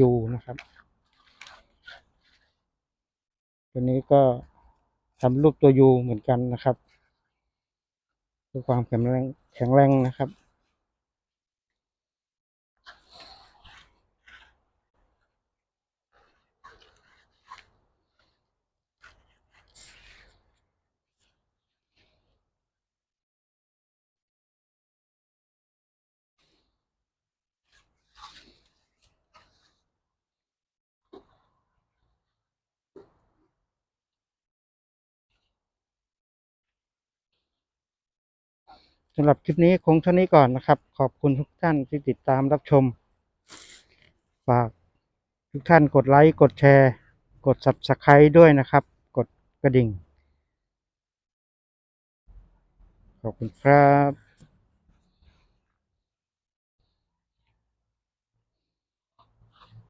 ยูนะครับ ตัวนี้ก็ทำรูปตัวยูเหมือนกันนะครับเพื่อความแข็งแรงแข็งแรงนะครับ สำหรับคลิปนี้คงเท่านี้ก่อนนะครับ ขอบคุณทุกท่านที่ติดตามรับชม ฝากทุกท่านกดไลค์ กดแชร์ กด Subscribe ด้วยนะครับ กดกระดิ่ง ขอบคุณครับ